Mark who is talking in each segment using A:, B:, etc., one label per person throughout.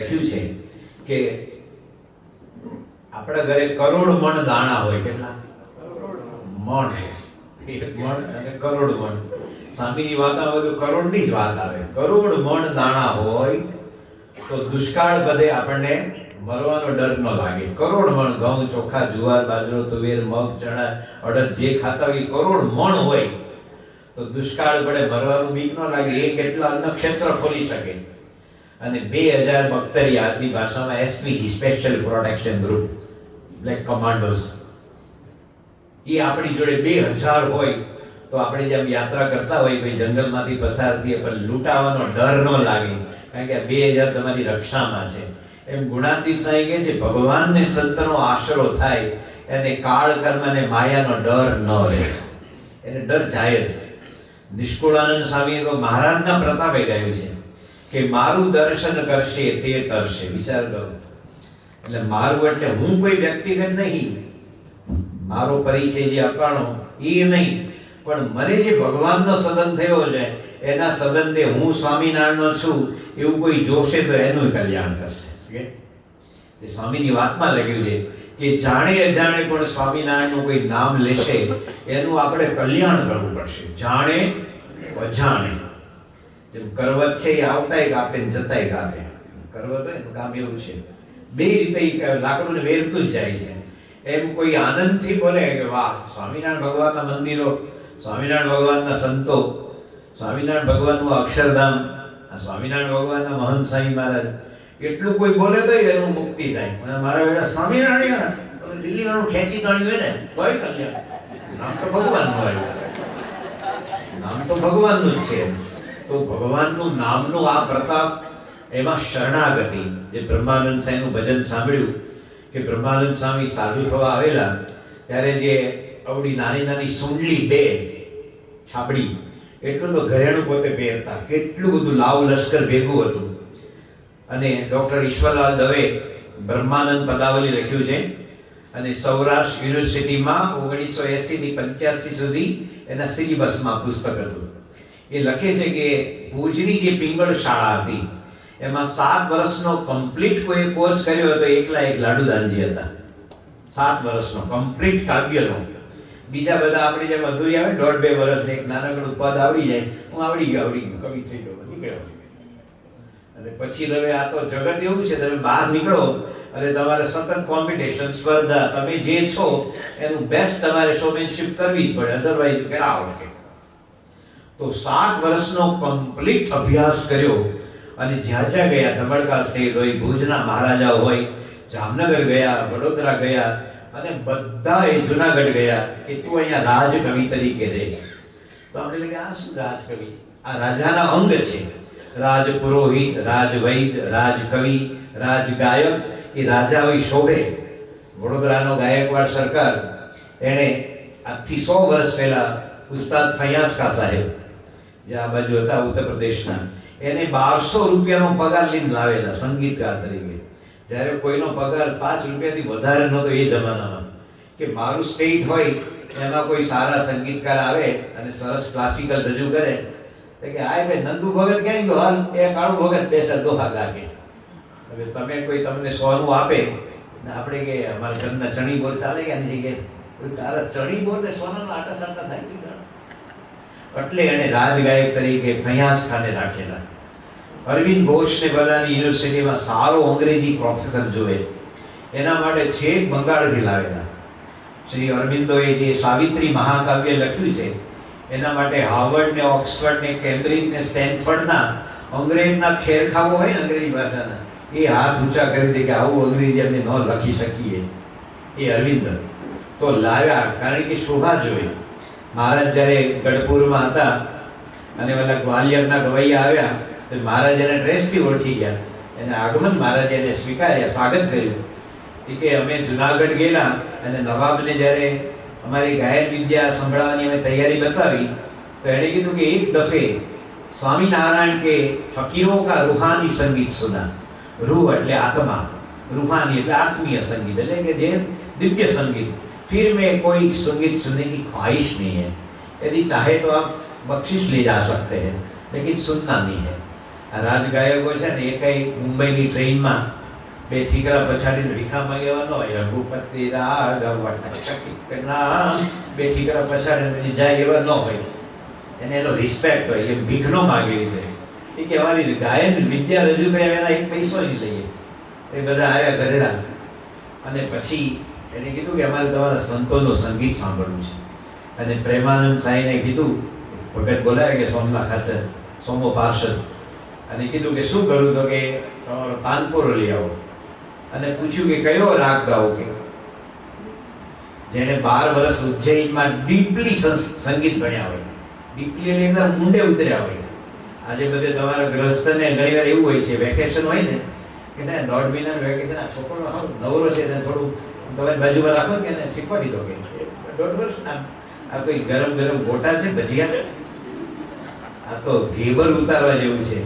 A: લખ્યું છે કે આપણા ઘરે કરોડ મણ દાણા હોય, કેટલા? મણ મણ અને કરોડ મણ. સ્વામીની વાત આવે તો કરોડની જ વાત આવે. કરોડ મણ દાણા હોય તો દુષ્કાળ બધે આપણને મરવાનો ડર ન લાગે. કરોડ મણ, ઘઉં, ચોખા, જુવાર, બાજરો, તુવેર, મગ, ચણા, અડદ જે ખાતા હોય, કરોડ મણ હોય તો દુષ્કાળ પડે, મરવાનું બીક ન લાગે. એ કેટલા અન્ન ક્ષેત્ર ખોલી શકે. અને બે હજાર બખ્તરી ભાષામાં SP special protection group black commandos એ આપણી જોડે બે હજાર હોય તો આપણે જેમ યાત્રા કરતા હોય ભાઈ, જંગલમાંથી પસાર થઈએ, પણ લૂંટાવાનો ડર ન લાગે. કારણ કે બે હજાર તમારી રક્ષામાં છે. એમ ગુણાતી સાંઈ કે છે, ભગવાનને સંતનો આશરો થાય, એને કાળ કર્મ અને માયાનો ડર ન રહે. એને ડર જાય જ. નિષ્કુળાનંદ સ્વામીએ તો મહારાજના પ્રતાપે ગાયું છે. કે મારું દર્શન કરશે તે તરશે. વિચાર કરો. એટલે મારું એટલે હું કોઈ વ્યક્તિગત નહીં. મારો પરિચય જે અપાણો એ નહીં. પણ મને જે ભગવાનનો સંબંધ થયો છે, એના સંબંધે હું સ્વામિનારાયણનો છું, એવું કોઈ જોશે તો એનું કલ્યાણ કરશે. એ સ્વામીની વાતમાં લખ્યું છે કે જાણે અજાણે પણ સ્વામિનારાયણનું કોઈ નામ લેશે, એનું આપણે કલ્યાણ કરવું પડશે. જાણે, અજાણે. જેમ કરવત છે એ આવતાય કાપે ને જતાય કાપે કરવત હોય ને કામ એવું છે. બે રીતે લાકડું વેરતું જ જાય છે. એમ કોઈ આનંદથી બોલે કે વાહ, સ્વામિનારાયણ ભગવાનના મંદિરો, સ્વામિનારાયણ ભગવાનના સંતો, સ્વામિનારાયણ ભગવાનનું અક્ષરધામ, આ સ્વામિનારાયણ ભગવાનના મહંત સાંઈ મહારાજ. એટલું કોઈ બોલે તો એનું મુક્તિ થાય. અને મારા બેટા સ્વામિનારાયણ દિલ્હી વાળું ખેંચી કાઢ્યું હોય ને કોઈ કલ્યાણ? નામ તો ભગવાનનું નામ તો ભગવાનનું જ છે તો ભગવાનનું નામનું આ પ્રતાપ એમાં શરણાગતિ. જે બ્રહ્માનંદ સાંઈનું ભજન સાંભળ્યું કે બ્રહ્માનંદ સ્વામી સાધુ થવા આવેલા, ત્યારે જે આવડી નાની નાની સુંડલી બે છાપડી એટલું તો ઘરેણું પોતે પહેરતા, કેટલું બધું લાવ લશ્કર ભેગું હતું. અને ડૉક્ટર ઈશ્વરલાલ દવે બ્રહ્માનંદ પદાવલી લખ્યું છે, અને સૌરાષ્ટ્ર યુનિવર્સિટીમાં ઓગણીસો એંસીથી પંચ્યાસી સુધી એના સિલેબસમાં પુસ્તક હતું. એ લખે છે કે ભુજની જે પિંગળ શાળા હતી, એમાં સાત વર્ષનો કમ્પ્લીટ કોઈ કોર્સ કર્યો હતો, એકલા એક લાડુદાનજી હતા. સાત વર્ષનો કમ્પ્લીટ કાવ્યનો બીજા બધા આપણી જેમ અધૂરી આવે, દોઢ બે વર્ષને એક નાનકડું પદ આવડી જાય, હું આવડી ગયો આવડી ગયો, કવિ થઈ ગયો નીકળ્યો અને પછી તમે આ તો જગત એવું છે, તમે બહાર નીકળો, અને તમારે સતત કોમ્પિટિશન સ્પર્ધા, તમે જે છો, એનું બેસ્ટ તમારે શોમેનશીપ કરવી જ પડે અધરવાઇઝ કે કે તો સાત વર્ષનો કમ્પ્લીટ અભ્યાસ કર્યો અને જ્યાં જ્યાં ગયા ધબડકા સ્ટેટ હોય, ભુજના મહારાજા હોય, જામનગર ગયા, વડોદરા ગયા અને બધા એ જુનાગઢ ગયા કે તું અહીંયા રાજકવિ તરીકે રહે. તો આપણે લાગે આ શું રાજકવિ? આ રાજાના અંગ છે. રાજ પુરોહિત રાજકવિ વૈદ રાજ ગાયક એ રાજા હોય શોભે. વડોદરાનો ગાયકવાડ સરકાર. એણે આજથી સો વર્ષ પહેલાં ઉસ્તાદ ફૈયાઝ કા સાહેબ જે આ બાજુ હતા ઉત્તર પ્રદેશના. એને બારસો રૂપિયાનો પગાર લઈને લાવેલા, સંગીતકાર તરીકે. જ્યારે કોઈનો પગાર પાંચ રૂપિયાથી વધારે નહોતો એ જમાનામાં. કે મારું સ્ટેટ હોય, એમાં કોઈ સારા સંગીતકાર આવે અને સરસ ક્લાસિકલ રજૂ કરે, તો કે, આય ભાઈ, નંદુ ભગત ક્યાંય ગયો? હાલ, એ કાળુ ભગત બેસા દોહા ગાકે હવે તમે કોઈ તમને સોનું આપે આપણે કે અમારા ઘરના ચણી બોર ચાલે કે આની જગ્યાએ તારા ચણી બોર ને સોનાનો આટા સાટા થાય? એટલે એણે રાજગાયક તરીકે ફૈયાઝ ખાને રાખેલા. અરવિંદ ઘોષને બધાની યુનિવર્સિટીમાં સારો અંગ્રેજી પ્રોફેસર જોવે. એના માટે છેક બંગાળથી લાવેલા. શ્રી અરવિંદોએ જે સાવિત્રી મહાકાવ્ય લખ્યું છે, એના માટે હાર્વર્ડ ને ઓક્સફર્ડ ને કેમ્બ્રિજ ને સ્ટેનફર્ડના અંગ્રેજના ખેરખાવો હોય ને અંગ્રેજી ભાષાના, એ હાથ ઊંચા કરી દે કે આવું અંગ્રેજી અમે ન લખી શકીએ. એ અરવિંદ. તો લાવ્યા, કારણ કે શોભા જોઈ. મહારાજ જ્યારે ગઢપુરમાં હતા અને પેલા ગ્વાલિયરના ગવૈયા આવ્યા, તો મહારાજ એને ડ્રેસથી ઓળખી ગયા. એને આગમન મહારાજ એને સ્વીકાર્યા, સ્વાગત કર્યું. કે અમે જુનાગઢ ગયેલા અને નવાબને જ્યારે અમારી ગાયન વિદ્યા સંભળાવવાની અમે તૈયારી બતાવી, તો એણે કીધું કે એક દફે સ્વામિનારાયણ કે ફકીરો કા રૂહાની સંગીત સુના. રૂહ એટલે આત્મા, રૂહાની એટલે આત્મીય સંગીત, એટલે કે જે દિવ્ય સંગીત. फिर में कोई संगीत सुनने की ख्वाहिश नहीं है यदि चाहे तो आप बख्शिश ले जा सकते हैं लेकिन सुनना नहीं है આ રાજગાયકો છે ને એ કઈ મુંબઈની ટ્રેનમાં બે ઠીકરા પછાડીને ભીખા માંગેવા ન હોય રઘુપતિ રાઘવ નામ બે ઠીકરા પછાડીને પછી જાય એવા ન હોય એને એનો રિસ્પેક્ટ હોય એ ભીખ નો માગે રીતે એ કે અમારી ગાયન વિદ્યા રજૂ કર્યા એના એક પૈસો નહીં લઈએ એ બધા આવ્યા ઘરેડા અને પછી એને કીધું કે અમારે તમારા સંતોનું સંગીત સાંભળવું છે. અને પ્રેમાનંદ સાંઈને કીધું, ભગત બોલાવે કે સોમનાથ ખાચર, સોમો પાર્ષદ. અને કીધું કે શું કરું તો કે તમારો તાનપુરો લઈ આવો. અને પૂછ્યું કે કયો રાગ ગાવો કે? જેણે બાર વર્ષ ઉજ્જૈનમાં ડીપલી સંગીત ભણ્યા હોય. ડીપલી એટલે એકદમ ઊંડે ઉતર્યા હોય. આજે બધે તમારા ગ્રસ્તને ઘણી વાર એવું હોય છે વેકેશન હોય ને, કે સાહેબ દોઢ મહિનાનું વેકેશન આ છોકરો નવરો છે ને થોડું તમારી બાજુમાં રાખો કે એને શીખવાડી દો કે? દોઢ વર્ષ આ કોઈ ગરમ ગરમ ગોટા છે ભજીયા? આ તો ઘેબર ઉતારવા જેવું છે.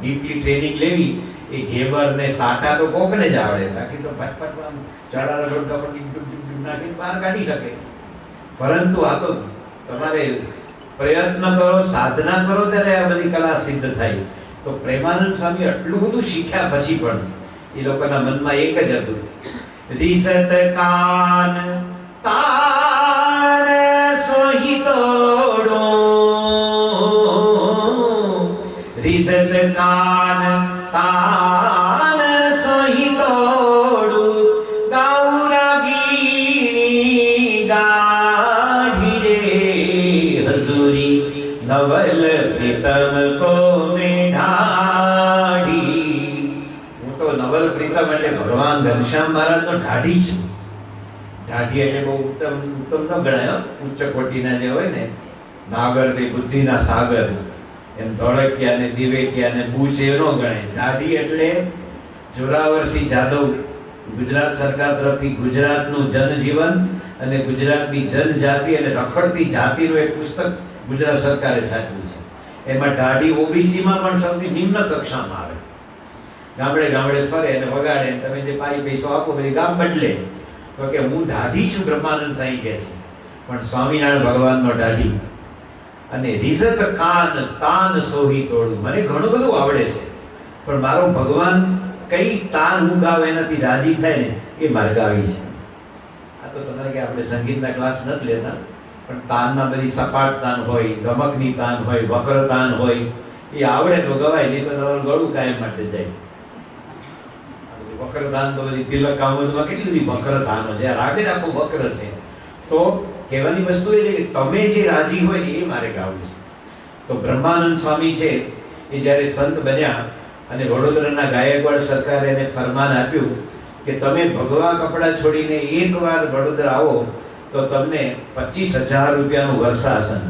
A: ડીપલી ટ્રેનિંગ લેવી એ ઘેબર ને સાટા તો કોકને જ આવડે. બાકી તો ફટફટ ચડારા ડોટા પર ડીપ ડીપ નાખીને બહાર કાઢી શકે. પરંતુ આ તો તમારે પ્રયત્ન કરો સાધના કરો ત્યારે આ બધી કલા સિદ્ધ થાય. તો પ્રેમાનંદ સ્વામી આટલું બધું શીખ્યા પછી પણ એ લોકોના મનમાં એક જ હતું. રીસત કાન તાર સોહિતોડો. રીસત કાન તાર સોહી ગાઉરા ગૌરગીની ગાઢી રે હજુરી નવલ પ્રીતમ કો ભગવાન ઘનશ્યામ મહારાજ તો ઢાઢી છે. ઢાઢી એટલે બહુ ઉત્તમ ઉત્તમ ન ગણાય, હો. ઉચ્ચ કોટીના જે હોય ને નાગર તે બુદ્ધિના સાગર. એમ ધોળકિયા ને દિવેટિયા ને બુચ એ ન ગણાય. ઢાઢી એટલે જોરાવરસિંહ જાદવ. ગુજરાત સરકાર તરફથી ગુજરાતનું જનજીવન અને ગુજરાતની જનજાતિ અને રખડતી જાતિનું એક પુસ્તક ગુજરાત સરકારે છાપ્યું છે. એમાં ઢાઢી ઓબીસીમાં પણ સૌથી નિમ્ન કક્ષામાં ગામડે ગામડે ફરે અને વગાડે તમે જે પારી પૈસો આપો, પછી ગામ બદલે. તો કે હું ઢાઢી છું, બ્રહ્માનંદ સાંઈ કહે છે. પણ સ્વામિનારાયણ ભગવાનનો ઢાઢી અને રિઝત કાન તાન સોહી તોડું. મને ઘણું બધું આવડે છે. પણ મારો ભગવાન કઈ તાન હું ગાવ એનાથી રાજી થાય ને, એ મારે ગાવી છે. આ તો તમારે કે આપણે સંગીતના ક્લાસ નથી લેતા, પણ તાનમાં બધી સપાટ તાન હોય, ગમકની તાન હોય, વક્ર તાન હોય, એ આવડે તો ગવાય, નહીં તો તમારું ગળું કાયમ માટે જાય. આ વક્ર તાન તો બધી તિલક કામતમાં કેટલી બધી વક્ર તાનો છે રાગે આખો વક્ર છે. તો કહેવાની વસ્તુ એ છે કે તમે જે રાજી હોય ને એ મારે ગાવું છે. તો બ્રહ્માનંદ સ્વામી છે એ જ્યારે સંત બન્યા અને વડોદરાના ગાયકવાડ સરકારે એને ફરમાન આપ્યું કે તમે ભગવા કપડાં છોડીને એકવાર વડોદરા આવો, તો તમને પચીસ હજાર રૂપિયાનું વર્ષાસન.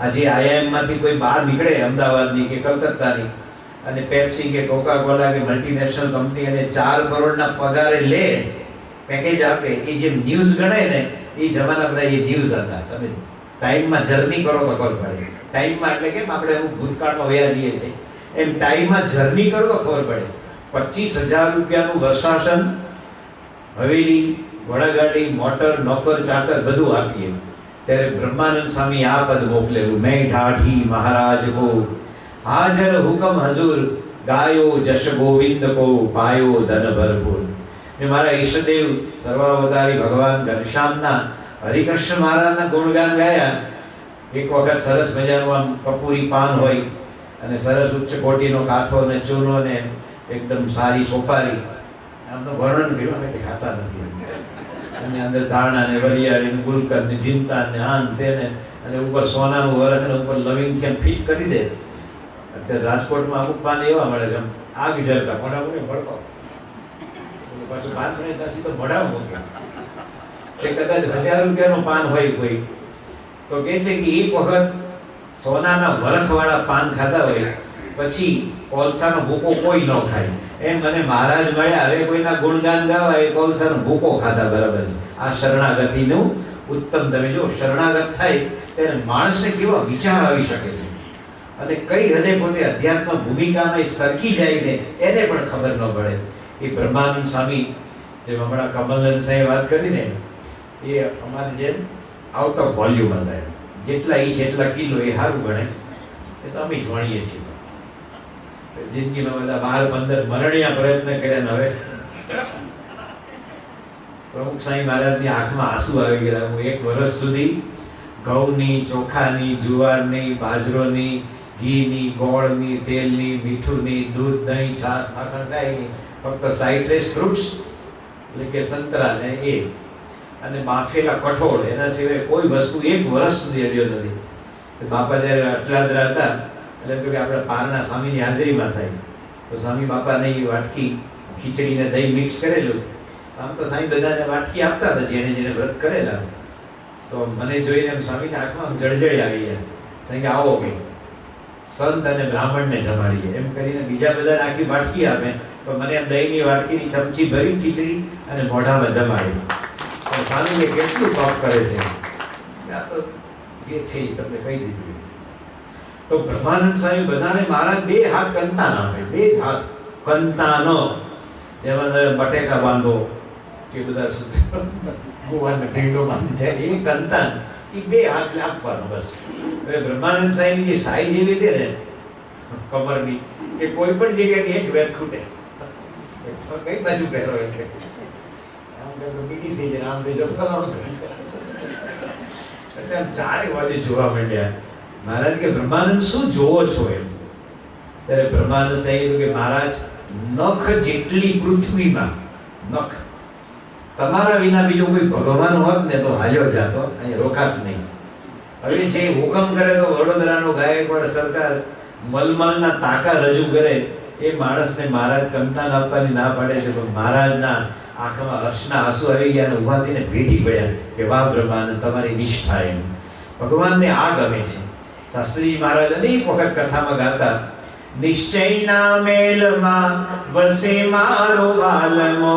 A: આજે આઈઆઈએમમાંથી કોઈ બહાર નીકળે અમદાવાદની કે કલકત્તાની અને પેપ્સી કે કોકા કોલા કે મલ્ટીનેશનલ કંપની અને ચાર કરોડના પગારે લે પેકેજ આપે, એ જે ન્યૂઝ ગણાય ને, એ જમાના બધા એ ન્યૂઝ હતા. તમે ટાઈમમાં જર્ની કરો તો ખબર પડે. ટાઈમમાં એટલે કેમ આપણે અમુક ભૂતકાળમાં વયા જઈએ છીએ. એમ ટાઈમમાં જર્ની કરો તો ખબર પડે. પચીસ હજાર રૂપિયાનું વર્ષાસન હવેલી ઘોડાગાડી મોટર, નોકર, ચાકર બધું આપીએ. ત્યારે બ્રહ્માનંદ સ્વામી આ પદ મોકલેલું. મેં ઢાઢી મહારાજ કો હાજર હુકમ હજુર, ગાયો જશ ગોવિંદ કો, પાયો ધન ભરપૂર. ને મારા ઈષ્ટદેવ, સર્વાવતારી ભગવાન ઘનશ્યામના, હરિકૃષ્ણ મહારાજના ગુણગાન ગાયા. એક વખત સરસ મજાનું આમ કપૂરી પાન હોય અને સરસ ઉચ્ચ કોટીનો કાથો ને ચૂનો ને એકદમ સારી સોપારી. આમનું વર્ણન કર્યું ને ખાતા નથી અને અંદર ધાણા ને વરિયાળી ને ગુલકંદ ને ચિંતા ને આન તેને અને ઉપર સોનાનું વરખ ને ઉપર લવિંગ એમ ફિટ કરી દે. અત્યારે રાજકોટમાં અમુક પાન એવા મળે છે, આગ જરતા મોઢા મૂકે ભડકો પાછું પાન મળે ત્યાં સીધો મોઢા મૂકે કદાચ હજાર રૂપિયાનું પાન હોય કોઈ. તો કહે છે કે એક વખત સોનાના વરખવાળા પાન ખાધા હોય, પછી કોલસાનો ભૂકો કોઈ ન ખાય. એમ મને મહારાજ મળ્યા, હવે કોઈના ગુણગાન ગાવા એ કોલસાનો ભૂકો ખાધા બરાબર છે. આ શરણાગતિનું ઉત્તમ તમે જો શરણાગત થાય ત્યારે માણસને કેવા વિચાર આવી શકે છે. અને કઈ હદે પોતે અધ્યાત્મ ભૂમિકામાં એ સરકી જાય છે, એને પણ ખબર ન પડે. એ બ્રહ્માનંદ સ્વામી, જે હમણાં કમલનંદ સાહેબ વાત કરી ને, એ અમારી જેમ આઉટ ઓફ વોલ્યુમ હતા. જેટલા ઇંચ, એટલા કિલો એ સારું ગણે એ તો અમે ભણીએ છીએ. જિંદગીમાં બધા બાર, પંદર મરણિયા પ્રયત્ન કર્યા ને હવે. પ્રમુખ સ્વામી મહારાજની આંખમાં આંસુ આવી ગયા હું એક વર્ષ સુધી ઘઉંની, ચોખાની, જુવારની, બાજરોની ઘીની, ગોળની, તેલની, મીઠુંની, દૂધ, દહીં, છાશ, માખણ, કાંઈ નહીં. ફક્ત સાઇટ્રસ ફ્રૂટ્સ એટલે કે સંતરા ને એ. અને બાફેલા કઠોળ, એના સિવાય કોઈ વસ્તુ એક વર્ષ સુધી અડ્યો નથી. બાપા જ્યારે અટલાદરા હતા, એટલે કે આપણે પારના સ્વામીની હાજરીમાં થાય. તો સ્વામી બાપાને એ વાટકી ખીચડીને દહીં મિક્સ કરેલું. આમ તો સ્વામી બધાને વાટકી આપતા હતા જેને જેને વ્રત કરેલા. તો મને જોઈને એમ સ્વામીની આંખમાં જળજળી આવી ગયા. સ્વામી આવો કંઈ સંત અને બ્રાહ્મણને જમાડીએ. એમ કરીને બીજા બધા આખી વાટકી આપે. તો મને દહીંની વાટકીની ચમચી ભરી ખીચડી અને મોઢામાં જમાડી. તો સ્વામીએ કેટલું પાપ કરે છે? આ જે છે એ તમને કહી દીધું. તો બ્રહ્માનંદ સ્વામી બધાને મારા બે હાથ કંતાન આપે. બે જ હાથ. કંતાનો. જેમાં તમે બટેકા બાંધો કે બધા ગોવાને ભીંડો બાંધે એ કંતાન. એ બે હાથ આપવાનો બસ. હવે બ્રહ્માનંદ સ્વામીની જે સાઈ જેવી લીધે ને, કમરની કે કોઈ પણ જગ્યાએથી એક વેર ખૂટે. કઈ બાજુ પહેરો એટલે આમ તો બીડી થઈ જાય એટલે આમ ચારે બાજુ જોવા માંડ્યા. મહારાજ કે, બ્રહ્માનંદ, શું જોવો છો એમ? ત્યારે બ્રહ્માનંદ સાહેબ કે, મહારાજ, નખ જેટલી પૃથ્વીમાં, નખ. તમારા વિના બીજો કોઈ ભગવાન હોત ને તો હાલ્યો જાતો અહીં રોકાત નહીં. હવે જે હુકમ કરે તો વડોદરાનો ગાયકવાડ સરકાર મલમલના તાકા રજૂ કરે, એ માણસને મહારાજ કંતાન આપવાની ના પાડે છે, પણ મહારાજના આંખમાં હર્ષના આંસુ આવી ગયા અને ઊભા થઈને ભેટી પડ્યા કે વાહ બ્રહ્માનંદ, તમારી નિષ્ઠા એમ. ભગવાનને આ ગમે છે. શાસ્ત્રી મહારાજ અનેક વખત કથામાં ગાતા નિશ્ચયના મેલમાં વસે મારો વાલમો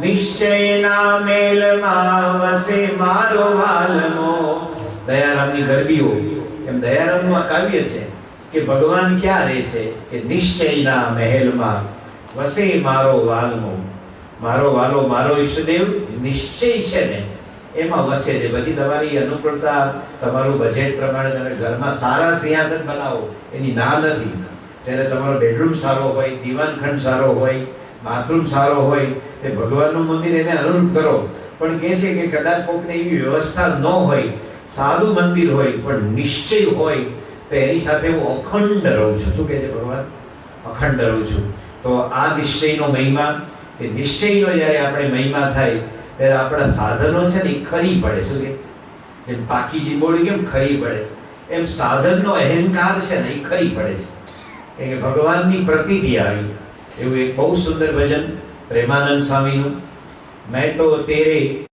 A: નિશ્ચયના મેલમાં વસે મારો વાલમો દયારામની ગરબીઓ, એમ દયારામનું આ કાવ્ય છે કે ભગવાન ક્યાં રહે છે કે નિશ્ચયના મહેલમાં, વસે મારો વાલમો. મારો વાલો, મારો ઈષ્ટદેવ નિશ્ચય છે ને, એમાં વસે છે. પછી તમારી અનુકૂળતા, તમારું બજેટ પ્રમાણે તમે ઘરમાં સારા સિંહાસન બનાવો, એની ના નથી. ત્યારે તમારો બેડરૂમ સારો હોય, દીવાનખંડ સારો હોય બાથરૂમ સારો હોય, તે ભગવાનનું મંદિર એને અનુરૂપ કરો. પણ કહે છે કે કદાચ કોઈકને એવી વ્યવસ્થા ન હોય સાદું મંદિર હોય, પણ નિશ્ચય હોય, તો એની સાથે હું અખંડ રહું છું. શું કહે છે ભગવાન? અખંડ રહું છું. તો આ નિશ્ચયનો મહિમા એ નિશ્ચયનો જ્યારે આપણે મહિમા થાય, ત્યારે આપણા સાધનો છે ને એ ખરી પડે. શું કે? જેમ પાકી લીંબોળી કેમ ખરી પડે? એમ સાધનનો અહંકાર છે ને એ ખરી પડે છે. કે ભગવાનની પ્રતિથિ આવી. એવું એક બહુ સુંદર ભજન પ્રેમાનંદ સ્વામીનું. મેં તો તેરે